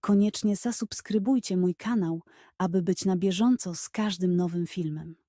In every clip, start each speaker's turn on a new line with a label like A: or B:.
A: koniecznie zasubskrybujcie mój kanał, aby być na bieżąco z każdym nowym filmem.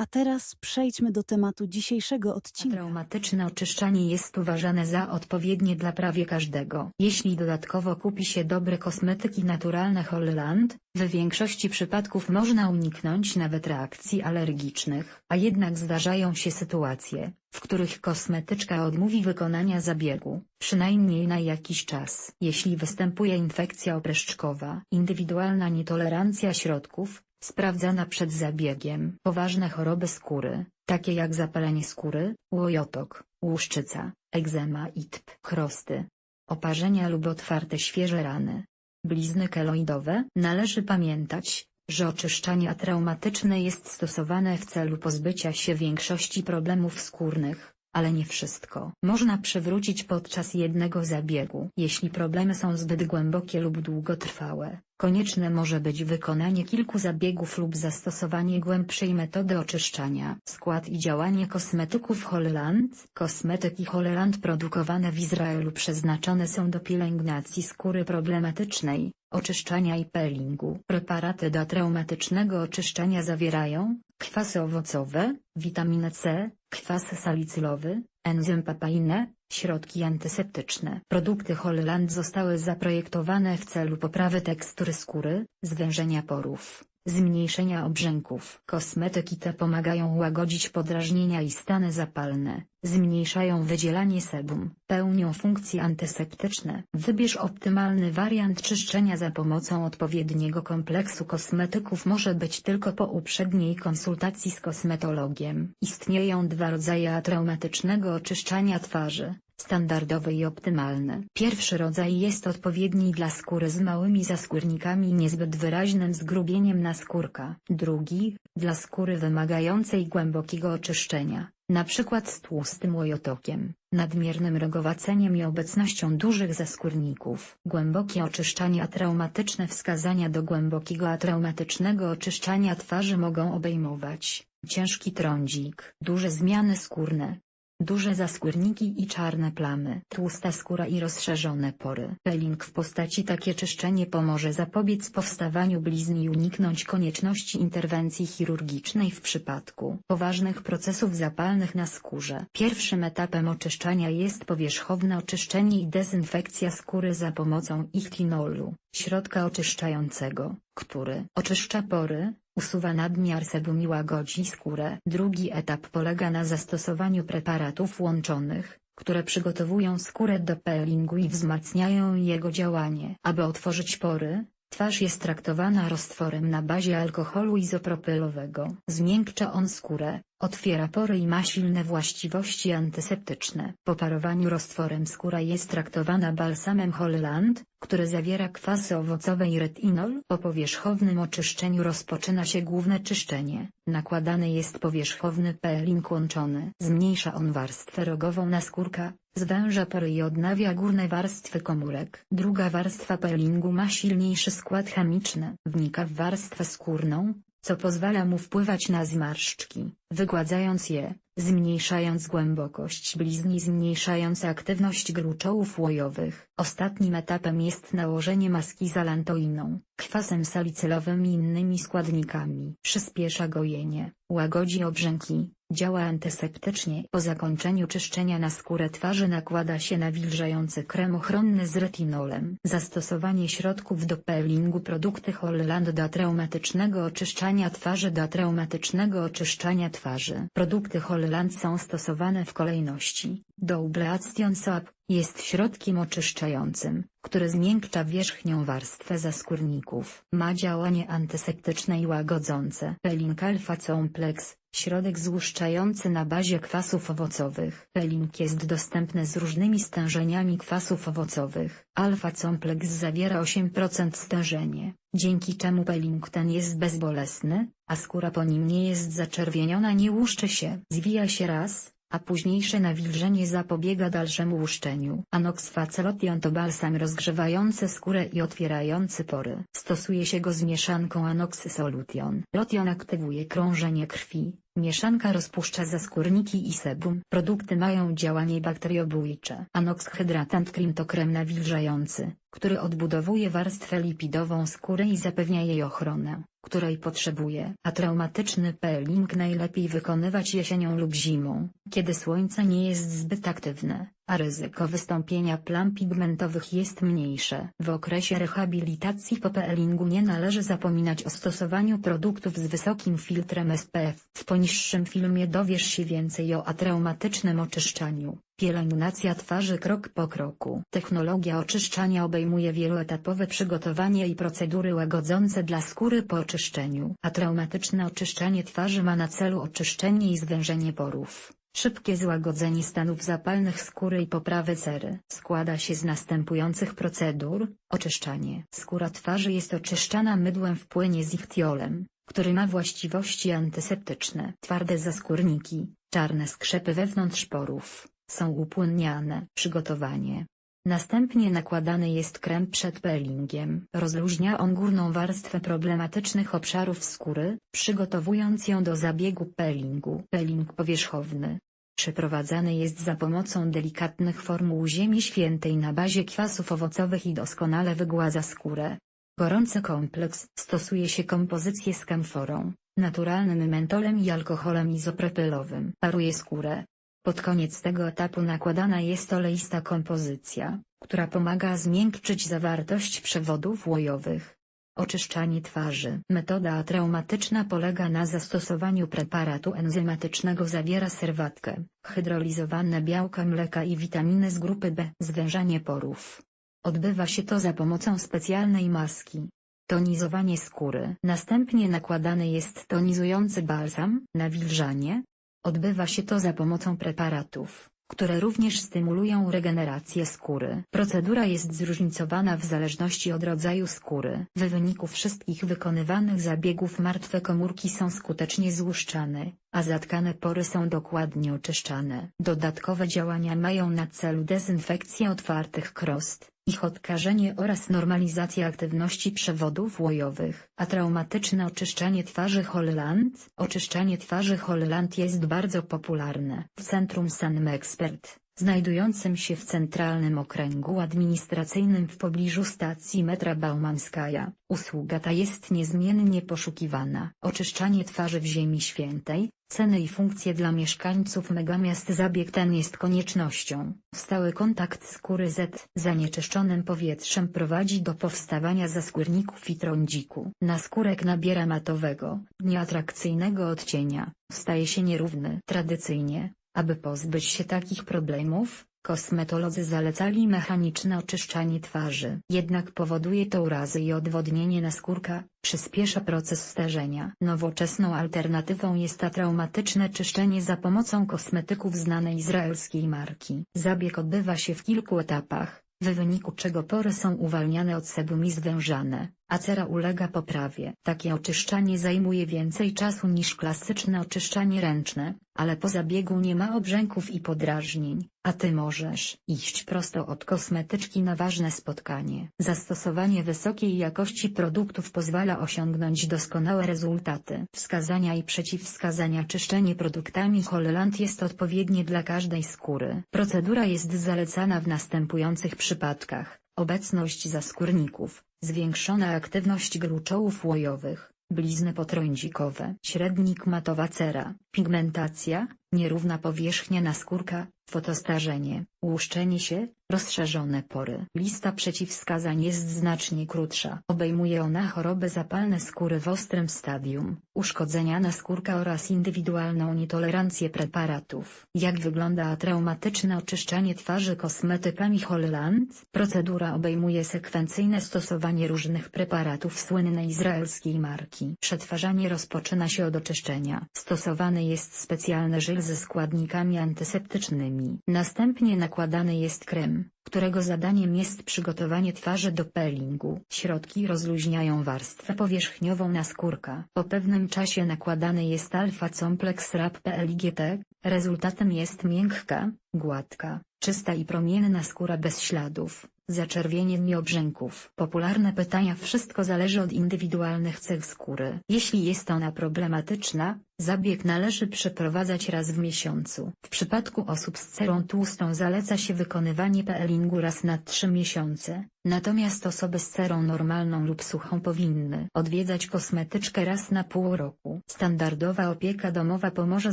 A: A teraz przejdźmy do tematu dzisiejszego odcinka.
B: Traumatyczne oczyszczanie jest uważane za odpowiednie dla prawie każdego. Jeśli dodatkowo kupi się dobre kosmetyki naturalne Holland, w większości przypadków można uniknąć nawet reakcji alergicznych. A jednak zdarzają się sytuacje, w których kosmetyczka odmówi wykonania zabiegu, przynajmniej na jakiś czas. Jeśli występuje infekcja opryszczkowa, indywidualna nietolerancja środków, sprawdzana przed zabiegiem. Poważne choroby skóry, takie jak zapalenie skóry, łojotok, łuszczyca, egzema itp. Chrosty, oparzenia lub otwarte świeże rany. Blizny keloidowe. Należy pamiętać, że oczyszczanie traumatyczne jest stosowane w celu pozbycia się większości problemów skórnych, ale nie wszystko. Można przywrócić podczas jednego zabiegu. Jeśli problemy są zbyt głębokie lub długotrwałe, konieczne może być wykonanie kilku zabiegów lub zastosowanie głębszej metody oczyszczania. Skład i działanie kosmetyków Holland Kosmetyki Holland produkowane w Izraelu przeznaczone są do pielęgnacji skóry problematycznej, oczyszczania i peelingu. Preparaty do traumatycznego oczyszczania zawierają kwasy owocowe, witaminę C, kwas salicylowy, enzym papainę, środki antyseptyczne. Produkty Holland zostały zaprojektowane w celu poprawy tekstury skóry, zwężenia porów, zmniejszenia obrzęków. Kosmetyki te pomagają łagodzić podrażnienia i stany zapalne, zmniejszają wydzielanie sebum, pełnią funkcje antyseptyczne. Wybierz optymalny wariant czyszczenia za pomocą odpowiedniego kompleksu kosmetyków może być tylko po uprzedniej konsultacji z kosmetologiem. Istnieją dwa rodzaje traumatycznego oczyszczania twarzy standardowy i optymalny. Pierwszy rodzaj jest odpowiedni dla skóry z małymi zaskórnikami i niezbyt wyraźnym zgrubieniem naskórka. Drugi, dla skóry wymagającej głębokiego oczyszczenia, np. z tłustym łojotokiem, nadmiernym rogowaceniem i obecnością dużych zaskórników. Głębokie oczyszczanie traumatyczne Wskazania do głębokiego traumatycznego oczyszczania twarzy mogą obejmować ciężki trądzik, duże zmiany skórne, Duże zaskórniki i czarne plamy. Tłusta skóra i rozszerzone pory. Peeling w postaci takie czyszczenie pomoże zapobiec powstawaniu blizn i uniknąć konieczności interwencji chirurgicznej w przypadku poważnych procesów zapalnych na skórze. Pierwszym etapem oczyszczania jest powierzchowne oczyszczenie i dezynfekcja skóry za pomocą ichtinolu, środka oczyszczającego, który oczyszcza pory, usuwa nadmiar sebum i łagodzi skórę. Drugi etap polega na zastosowaniu preparatów łączonych, które przygotowują skórę do peelingu i wzmacniają jego działanie. Aby otworzyć pory, twarz jest traktowana roztworem na bazie alkoholu izopropylowego. Zmiękcza on skórę, otwiera pory i ma silne właściwości antyseptyczne. Po parowaniu roztworem skóra jest traktowana balsamem Holland, który zawiera kwasy owocowe i retinol. Po powierzchownym oczyszczeniu rozpoczyna się główne czyszczenie. Nakładany jest powierzchowny peeling łączony. Zmniejsza on warstwę rogową naskórka, zwęża pory i odnawia górne warstwy komórek. Druga warstwa peelingu ma silniejszy skład chemiczny. Wnika w warstwę skórną, co pozwala mu wpływać na zmarszczki, wygładzając je, zmniejszając głębokość blizn i zmniejszając aktywność gruczołów łojowych. Ostatnim etapem jest nałożenie maski zalantoiną, kwasem salicylowym i innymi składnikami. Przyspiesza gojenie, łagodzi obrzęki, działa antyseptycznie. Po zakończeniu czyszczenia na skórę twarzy nakłada się nawilżający krem ochronny z retinolem. Zastosowanie środków do peelingu Produkty Holland do traumatycznego oczyszczania twarzy Do traumatycznego oczyszczania twarzy. Produkty Holland są stosowane w kolejności. Doubleation Soap jest środkiem oczyszczającym, który zmiękcza wierzchnią warstwę zaskórników. Ma działanie antyseptyczne i łagodzące. Peeling Alpha Complex Środek złuszczający na bazie kwasów owocowych. Peeling jest dostępny z różnymi stężeniami kwasów owocowych. Alpha Complex zawiera 8% stężenie, dzięki czemu peeling ten jest bezbolesny, a skóra po nim nie jest zaczerwieniona nie łuszczy się. Zwija się raz, a późniejsze nawilżenie zapobiega dalszemu łuszczeniu. Anox Facelotion to balsam rozgrzewający skórę i otwierający pory. Stosuje się go z mieszanką Anox Solution. Lotion aktywuje krążenie krwi, mieszanka rozpuszcza zaskórniki i sebum. Produkty mają działanie bakteriobójcze. Anox Hydratant Cream to krem nawilżający, który odbudowuje warstwę lipidową skóry i zapewnia jej ochronę, której potrzebuje. A traumatyczny peeling najlepiej wykonywać jesienią lub zimą, kiedy słońce nie jest zbyt aktywne, a ryzyko wystąpienia plam pigmentowych jest mniejsze. W okresie rehabilitacji po peelingu nie należy zapominać o stosowaniu produktów z wysokim filtrem SPF. W poniższym filmie dowiesz się więcej o atraumatycznym oczyszczaniu. Pielęgnacja twarzy krok po kroku. Technologia oczyszczania obejmuje wieloetapowe przygotowanie i procedury łagodzące dla skóry po oczyszczeniu. A traumatyczne oczyszczanie twarzy ma na celu oczyszczenie i zwężenie porów. Szybkie złagodzenie stanów zapalnych skóry i poprawę cery. Składa się z następujących procedur. Oczyszczanie. Skóra twarzy jest oczyszczana mydłem w płynie z ichtiolem, który ma właściwości antyseptyczne. Twarde zaskórniki, czarne skrzepy wewnątrz porów, są upłynniane. Przygotowanie. Następnie nakładany jest krem przed peelingiem. Rozluźnia on górną warstwę problematycznych obszarów skóry, przygotowując ją do zabiegu peelingu. Peeling powierzchowny. Przeprowadzany jest za pomocą delikatnych formuł ziemi świętej na bazie kwasów owocowych i doskonale wygładza skórę. Gorący kompleks stosuje się kompozycję z kamforą, naturalnym mentolem i alkoholem izopropylowym. Paruje skórę. Pod koniec tego etapu nakładana jest oleista kompozycja, która pomaga zmiękczyć zawartość przewodów łojowych. Oczyszczanie twarzy. Metoda traumatyczna polega na zastosowaniu preparatu enzymatycznego zawiera serwatkę, hydrolizowane białka mleka i witaminy z grupy B. Zwężanie porów. Odbywa się to za pomocą specjalnej maski. Tonizowanie skóry. Następnie nakładany jest tonizujący balsam, nawilżanie. Odbywa się to za pomocą preparatów, które również stymulują regenerację skóry. Procedura jest zróżnicowana w zależności od rodzaju skóry. W wyniku wszystkich wykonywanych zabiegów martwe komórki są skutecznie złuszczane, a zatkane pory są dokładnie oczyszczane. Dodatkowe działania mają na celu dezynfekcję otwartych krost, ich odkażenie oraz normalizację aktywności przewodów łojowych. A traumatyczne oczyszczanie twarzy Holland? Oczyszczanie twarzy Holland jest bardzo popularne. W centrum Sanem Expert, znajdującym się w centralnym okręgu administracyjnym w pobliżu stacji metra Baumanskaja, usługa ta jest niezmiennie poszukiwana. Oczyszczanie twarzy w Ziemi Świętej, Ceny i funkcje dla mieszkańców megamiast Zabieg ten jest koniecznością. Stały kontakt skóry z zanieczyszczonym powietrzem prowadzi do powstawania zaskórników i trądziku. Naskórek nabiera matowego, nieatrakcyjnego odcienia, staje się nierówny. Tradycyjnie, aby pozbyć się takich problemów, Kosmetolodzy zalecali mechaniczne oczyszczanie twarzy. Jednak powoduje to urazy i odwodnienie naskórka, przyspiesza proces starzenia. Nowoczesną alternatywą jest traumatyczne czyszczenie za pomocą kosmetyków znanej izraelskiej marki. Zabieg odbywa się w kilku etapach, w wyniku czego pory są uwalniane od sebum i zwężane, a cera ulega poprawie. Takie oczyszczanie zajmuje więcej czasu niż klasyczne oczyszczanie ręczne, ale po zabiegu nie ma obrzęków i podrażnień, a ty możesz iść prosto od kosmetyczki na ważne spotkanie. Zastosowanie wysokiej jakości produktów pozwala osiągnąć doskonałe rezultaty. Wskazania i przeciwwskazania czyszczenie produktami Holland jest odpowiednie dla każdej skóry. Procedura jest zalecana w następujących przypadkach. Obecność zaskórników, zwiększona aktywność gruczołów łojowych, blizny potrądzikowe, średnik matowa cera, pigmentacja, nierówna powierzchnia naskórka, fotostarzenie, łuszczenie się, rozszerzone pory. Lista przeciwwskazań jest znacznie krótsza. Obejmuje ona choroby zapalne skóry w ostrym stadium, uszkodzenia naskórka oraz indywidualną nietolerancję preparatów. Jak wygląda traumatyczne oczyszczanie twarzy kosmetykami Holland? Procedura obejmuje sekwencyjne stosowanie różnych preparatów słynnej izraelskiej marki. Przetwarzanie rozpoczyna się od oczyszczenia. Stosowany jest specjalny żel ze składnikami antyseptycznymi. Następnie nakładany jest krem, którego zadaniem jest przygotowanie twarzy do peelingu. Środki rozluźniają warstwę powierzchniową naskórka. Po pewnym czasie nakładany jest alfa-complex RAP PLIGT, rezultatem jest miękka, gładka, czysta i promienna skóra bez śladów, zaczerwienień i obrzęków. Popularne pytania Wszystko zależy od indywidualnych cech skóry. Jeśli jest ona problematyczna, zabieg należy przeprowadzać raz w miesiącu. W przypadku osób z cerą tłustą zaleca się wykonywanie peelingu raz na 3 miesiące, natomiast osoby z cerą normalną lub suchą powinny odwiedzać kosmetyczkę raz na pół roku. Standardowa opieka domowa pomoże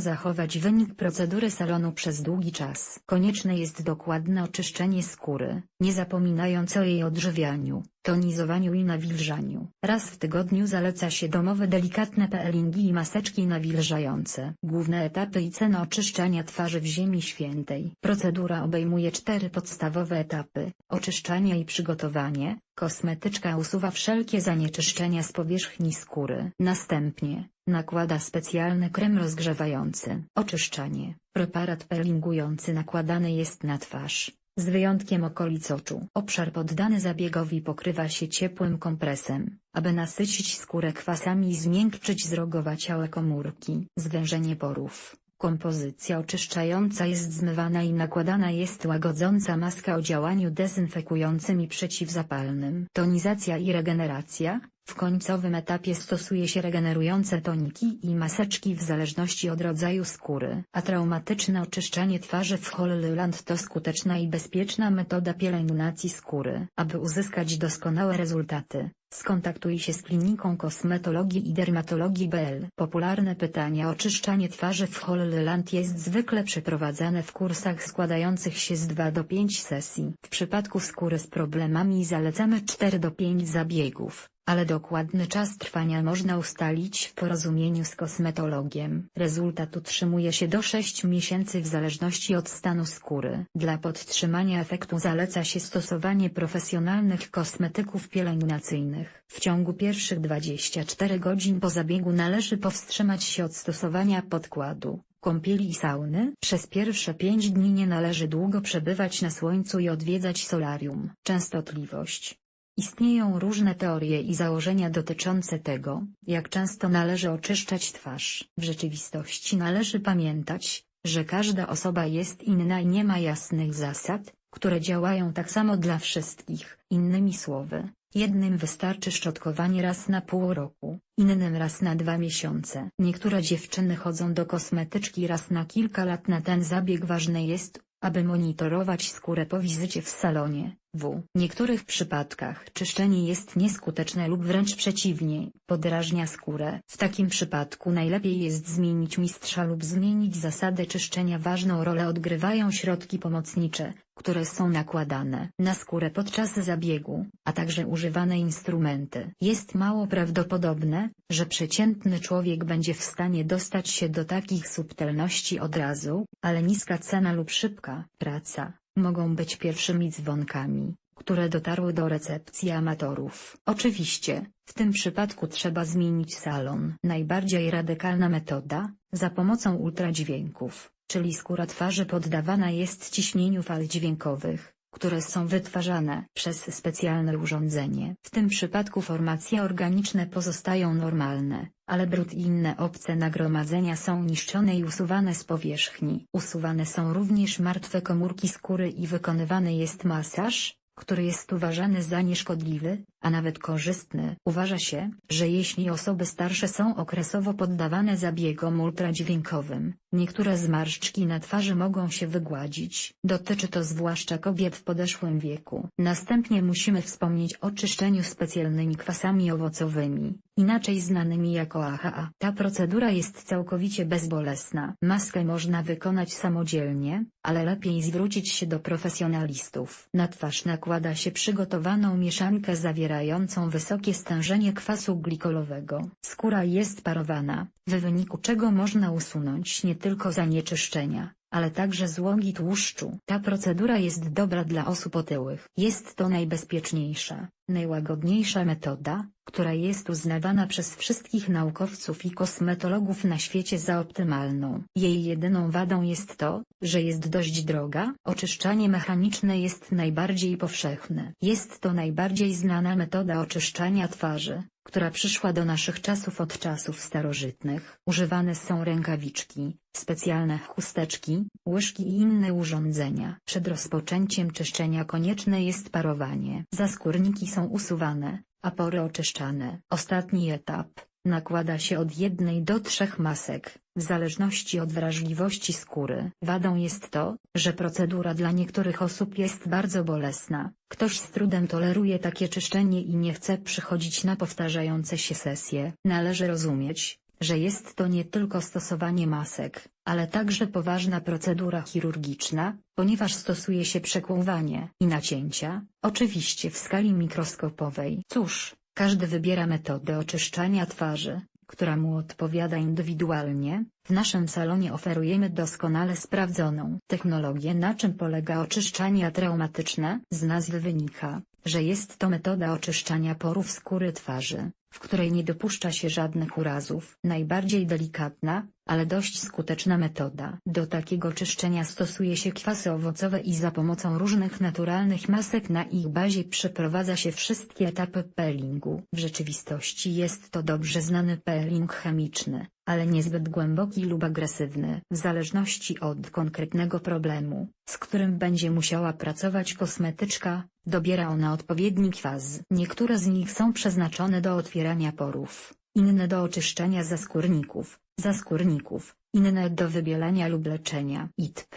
B: zachować wynik procedury salonu przez długi czas. Konieczne jest dokładne oczyszczenie skóry, nie zapominając o jej odżywianiu tonizowaniu i nawilżaniu. Raz w tygodniu zaleca się domowe delikatne peelingi i maseczki nawilżające. Główne etapy i cena oczyszczania twarzy w Ziemi Świętej. Procedura obejmuje cztery podstawowe etapy. Oczyszczanie i przygotowanie. Kosmetyczka usuwa wszelkie zanieczyszczenia z powierzchni skóry. Następnie, nakłada specjalny krem rozgrzewający. Oczyszczanie. Preparat peelingujący nakładany jest na twarz z wyjątkiem okolic oczu. Obszar poddany zabiegowi pokrywa się ciepłym kompresem, aby nasycić skórę kwasami i zmiękczyć zrogowaciałe komórki. Zwężenie porów. Kompozycja oczyszczająca jest zmywana i nakładana jest łagodząca maska o działaniu dezynfekującym i przeciwzapalnym. Tonizacja i regeneracja. W końcowym etapie stosuje się regenerujące toniki i maseczki w zależności od rodzaju skóry. A traumatyczne oczyszczanie twarzy w Hollyland to skuteczna i bezpieczna metoda pielęgnacji skóry. Aby uzyskać doskonałe rezultaty, skontaktuj się z kliniką kosmetologii i dermatologii BL. Popularne pytania Oczyszczanie twarzy w Hollyland jest zwykle przeprowadzane w kursach składających się z 2 do 5 sesji. W przypadku skóry z problemami zalecamy 4 do 5 zabiegów ale dokładny czas trwania można ustalić w porozumieniu z kosmetologiem. Rezultat utrzymuje się do 6 miesięcy w zależności od stanu skóry. Dla podtrzymania efektu zaleca się stosowanie profesjonalnych kosmetyków pielęgnacyjnych. W ciągu pierwszych 24 godzin po zabiegu należy powstrzymać się od stosowania podkładu kąpieli i sauny. Przez pierwsze 5 dni nie należy długo przebywać na słońcu i odwiedzać solarium. Częstotliwość Istnieją różne teorie i założenia dotyczące tego, jak często należy oczyszczać twarz. W rzeczywistości należy pamiętać, że każda osoba jest inna i nie ma jasnych zasad, które działają tak samo dla wszystkich. Innymi słowy, jednym wystarczy szczotkowanie raz na pół roku, innym raz na dwa miesiące. Niektóre dziewczyny chodzą do kosmetyczki raz na kilka lat na ten zabieg ważne jest, aby monitorować skórę po wizycie w salonie. W niektórych przypadkach czyszczenie jest nieskuteczne lub wręcz przeciwnie, podrażnia skórę. W takim przypadku najlepiej jest zmienić mistrza lub zmienić zasadę czyszczenia. Ważną rolę odgrywają środki pomocnicze, które są nakładane na skórę podczas zabiegu, a także używane instrumenty. Jest mało prawdopodobne, że przeciętny człowiek będzie w stanie dostać się do takich subtelności od razu, ale niska cena lub szybka praca mogą być pierwszymi dzwonkami, które dotarły do recepcji amatorów. Oczywiście, w tym przypadku trzeba zmienić salon. Najbardziej radykalna metoda, za pomocą ultradźwięków, czyli skóra twarzy poddawana jest ciśnieniu fal dźwiękowych, które są wytwarzane przez specjalne urządzenie. W tym przypadku formacje organiczne pozostają normalne, ale brud i inne obce nagromadzenia są niszczone i usuwane z powierzchni. Usuwane są również martwe komórki skóry i wykonywany jest masaż, który jest uważany za nieszkodliwy, a nawet korzystny. Uważa się, że jeśli osoby starsze są okresowo poddawane zabiegom ultradźwiękowym, niektóre zmarszczki na twarzy mogą się wygładzić. Dotyczy to zwłaszcza kobiet w podeszłym wieku. Następnie musimy wspomnieć o czyszczeniu specjalnymi kwasami owocowymi, inaczej znanymi jako AHA. Ta procedura jest całkowicie bezbolesna. Maskę można wykonać samodzielnie, ale lepiej zwrócić się do profesjonalistów. Na twarz nakłada się przygotowaną mieszankę zawierającą wysokie stężenie kwasu glikolowego. Skóra jest parowana, w wyniku czego można usunąć nie tylko zanieczyszczenia, ale także złogi tłuszczu. Ta procedura jest dobra dla osób otyłych. Jest to najbezpieczniejsza, najłagodniejsza metoda, która jest uznawana przez wszystkich naukowców i kosmetologów na świecie za optymalną. Jej jedyną wadą jest to, że jest dość droga. Oczyszczanie mechaniczne jest najbardziej powszechne. Jest to najbardziej znana metoda oczyszczania twarzy, która przyszła do naszych czasów od czasów starożytnych. Używane są rękawiczki, specjalne chusteczki, łyżki i inne urządzenia. Przed rozpoczęciem czyszczenia konieczne jest parowanie. Zaskórniki są usuwane, a pory oczyszczane. Ostatni etap. Nakłada się od jednej do trzech masek, w zależności od wrażliwości skóry. Wadą jest to, że procedura dla niektórych osób jest bardzo bolesna. Ktoś z trudem toleruje takie czyszczenie i nie chce przychodzić na powtarzające się sesje. Należy rozumieć, że jest to nie tylko stosowanie masek, ale także poważna procedura chirurgiczna, ponieważ stosuje się przekłuwanie i nacięcia, oczywiście w skali mikroskopowej. Cóż, każdy wybiera metodę oczyszczania twarzy, która mu odpowiada indywidualnie. W naszym salonie oferujemy doskonale sprawdzoną technologię na czym polega oczyszczanie traumatyczne. Z nazwy wynika, że jest to metoda oczyszczania porów skóry twarzy, w której nie dopuszcza się żadnych urazów. Najbardziej delikatna, ale dość skuteczna metoda. Do takiego czyszczenia stosuje się kwasy owocowe i za pomocą różnych naturalnych masek na ich bazie przeprowadza się wszystkie etapy peelingu. W rzeczywistości jest to dobrze znany peeling chemiczny, ale niezbyt głęboki lub agresywny. W zależności od konkretnego problemu, z którym będzie musiała pracować kosmetyczka, dobiera ona odpowiedni kwas. Niektóre z nich są przeznaczone do otwierania porów, inne do oczyszczania zaskórników, zaskórników, inne do wybielania lub leczenia. ITP